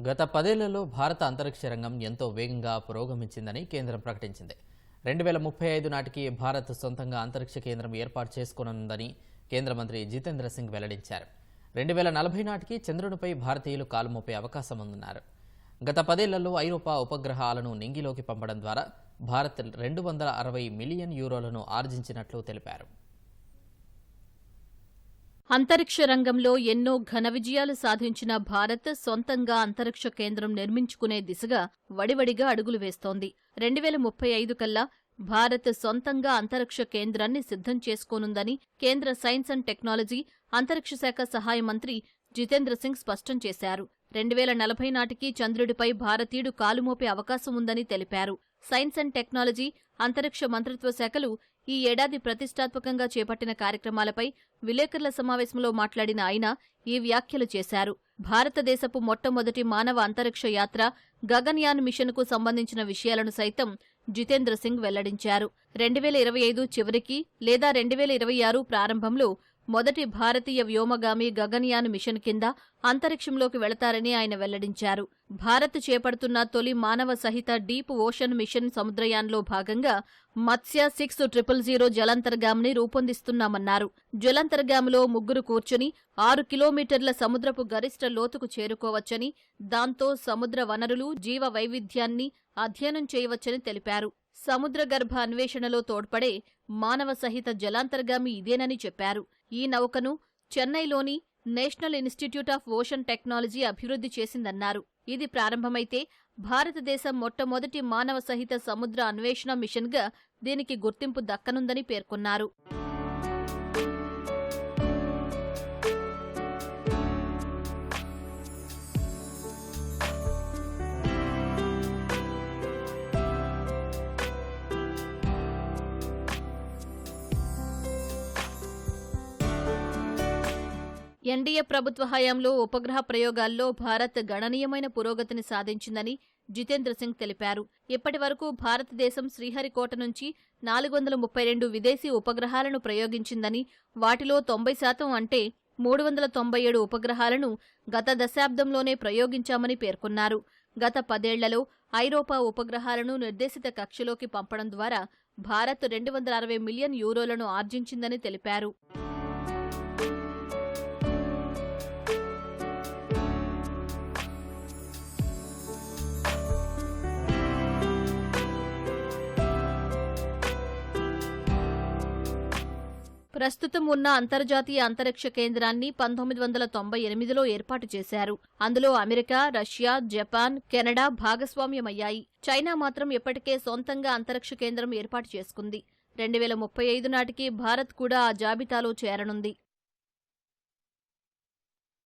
గత పదేళ్ళలో భారత అంతరిక్ష రంగం ఎంతో వేగంగా పురోగమించిందని కేంద్రం ప్రకటించింది. రెండు వేల ముప్పై ఐదు నాటికి భారత్ సొంతంగా అంతరిక్ష కేంద్రం ఏర్పాటు చేసుకోనుందని కేంద్ర మంత్రి జితేంద్ర సింగ్ వెల్లడించారు. రెండు వేల నలభై నాటికి చంద్రునిపై భారతీయులు కాలుమోపే అవకాశం ఉందన్నారు. గత పదేళ్ళలో ఐరోపా ఉపగ్రహాలను నింగిలోకి పంపడం ద్వారా భారత్ రెండు వందల అరవై మిలియన్ యూరోలను ఆర్జించినట్లు తెలిపారు. అంతరిక్ష రంగంలో ఎన్నో ఘన విజయాలు సాధించిన భారత్ సొంతంగా అంతరిక్ష కేంద్రం నిర్మించుకునే దిశగా వడివడిగా అడుగులు వేస్తోంది. రెండు వేల ముప్పై ఐదు కల్లా భారత్ సొంతంగా అంతరిక్ష కేంద్రాన్ని సిద్ధం చేసుకోనుందని కేంద్ర సైన్స్ అండ్ టెక్నాలజీ అంతరిక్ష శాఖ సహాయ మంత్రి జితేంద్ర సింగ్ స్పష్టం చేశారు. రెండు వేల నలభై నాటికి చంద్రుడిపై భారతీయుడు కాలుమోపే అవకాశం ఉందని తెలిపారు. సైన్స్ అండ్ టెక్నాలజీ అంతరిక్ష మంత్రిత్వ శాఖలు ఈ ఏడాది ప్రతిష్టాత్మకంగా చేపట్టిన కార్యక్రమాలపై విలేకరుల సమావేశంలో మాట్లాడిన ఆయన ఈ వ్యాఖ్యలు చేశారు. భారతదేశపు మొట్టమొదటి మానవ అంతరిక్ష యాత్ర గగన్యాన్ మిషన్కు సంబంధించిన విషయాలను సైతం జితేంద్ర సింగ్ వెల్లడించారు. రెండు వేల ఇరవై ఐదు చివరికి లేదా రెండు వేల ఇరవై ఆరు ప్రారంభంలో మొదటి భారతీయ వ్యోమగామి గగన్యాన్ మిషన్ కింద అంతరిక్షంలోకి వెళతారని ఆయన వెల్లడించారు. భారత్ చేపడుతున్న తొలి మానవ సహిత డీప్ ఓషన్ మిషన్ సముద్రయాన్లో భాగంగా మత్స్య సిక్స్ ట్రిపుల్ జీరో జలంతర్గామిని రూపొందిస్తున్నామన్నారు. జలంతర్గామిలో ముగ్గురు కూర్చుని ఆరు కిలోమీటర్ల సముద్రపు గరిష్ట లోతుకు చేరుకోవచ్చని దాంతో సముద్ర వనరులు జీవ వైవిధ్యాన్ని అధ్యయనం చేయవచ్చని తెలిపారు. సముద్రగర్భ అన్వేషణలో తోడ్పడే మానవ సహిత జలాంతర్గామి ఇదేనని చెప్పారు. ఈ నౌకను చెన్నైలోని National Institute of Ocean Technology అభివృద్ధి చేసిందన్నారు. ఇది ప్రారంభమైతే భారతదేశం మొట్టమొదటి మానవ సహిత సముద్ర అన్వేషణ మిషన్గా దీనికి గుర్తింపు దక్కనుందని పేర్కొన్నారు. ఎన్డీఏ ప్రభుత్వ హయాంలో ఉపగ్రహ ప్రయోగాల్లో భారత్ గణనీయమైన పురోగతిని సాధించిందని జితేంద్ర సింగ్ తెలిపారు. ఇప్పటి వరకు భారతదేశం శ్రీహరికోట నుంచి నాలుగు వందల ముప్పై రెండు విదేశీ ఉపగ్రహాలను ప్రయోగించిందని వాటిలో తొంభై శాతం అంటే మూడు వందల తొంభై ఏడు ఉపగ్రహాలను గత దశాబ్దంలోనే ప్రయోగించామని పేర్కొన్నారు. గత పదేళ్ళలో ఐరోపా ఉపగ్రహాలను నిర్దేశిత కక్షలోకి పంపడం ద్వారా భారత్ రెండు వందల అరవై మిలియన్ యూరోలను ఆర్జించిందని తెలిపారు. ప్రస్తుతం ఉన్న అంతర్జాతీయ అంతరిక్ష కేంద్రాన్ని పంతొమ్మిది వందల తొంభై ఎనిమిదిలో ఏర్పాటు చేశారు. అందులో అమెరికా రష్యా జపాన్ కెనడా భాగస్వామ్యమయ్యాయి. చైనా మాత్రం ఇప్పటికే సొంతంగా అంతరిక్ష కేంద్రం ఏర్పాటు చేసుకుంది. రెండు వేల ముప్పై ఐదు నాటికి భారత్ కూడా ఆ జాబితాలో చేరనుంది.